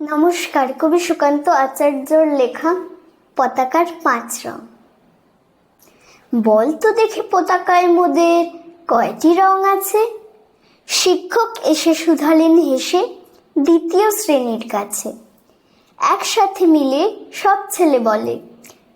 নমস্কার, কবি সুকান্ত আচার্যর লেখা পতাকার পাঁচ রং বল তো দেখি পতাকায় মোদের কয়টি রং আছে? শিক্ষক এসে শুধালেন হেসে দ্বিতীয় শ্রেণির কাছে। একসাথে মিলে সব ছেলে বলে,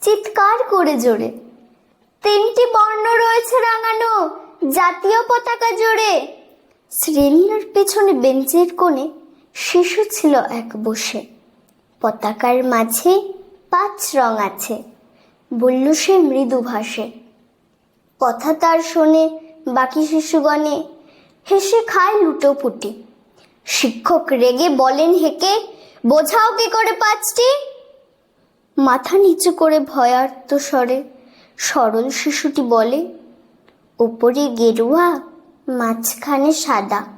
চিৎকার করে জোরে। তিনটি বর্ণ রয়েছে রাঙানো, জাতীয় পতাকা জোরে। শ্রেণির পেছনে বেঞ্চের কোণে শিশু ছিল এক বসে। পতাকার মাঝে পাঁচ রং আছে। বলল সে মৃদু ভাষে। কথা তার শোনে, বাকি শিশুগণে হেসে খায় লুটোপুটি। শিক্ষক রেগে বলেন হেকে বোঝাও কি করে পাঁচটি? মাথা নিচু করে ভয়ার্ত স্বরে সরল শিশুটি বলে, উপরে গেরুয়া, মাঝখানে সাদা।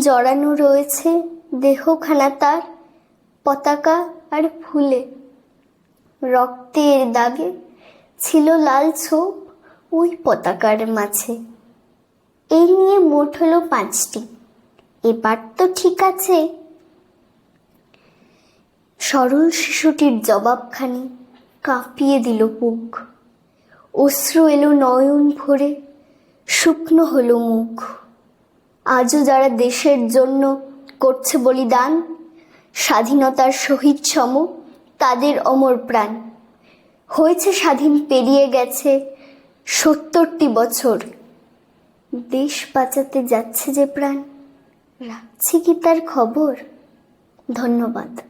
জড়ানো রয়েছে, দেহখানা তার, পতাকা আর ফুলে। রক্তের দাগে ছিল লাল ছোপ ওই পতাকার মাঝে। এই নিয়ে মোট হলো পাঁচটি। এবার তো ঠিক আছে। সরল শিশুটির জবাবখানি কাঁপিয়ে দিল বুক। অশ্রু এলো নয়ন ভরে, শুকনো হলো মুখ। আজও যারা দেশের জন্য করছে বলিদান, স্বাধীনতার শহীদ সম তাদের অমর প্রাণ। হয়েছে স্বাধীন, পেরিয়ে গেছে সত্তরটি বছর। দেশ বাঁচাতে যাচ্ছে যে প্রাণ, রাখছি কি তার খবর? ধন্যবাদ।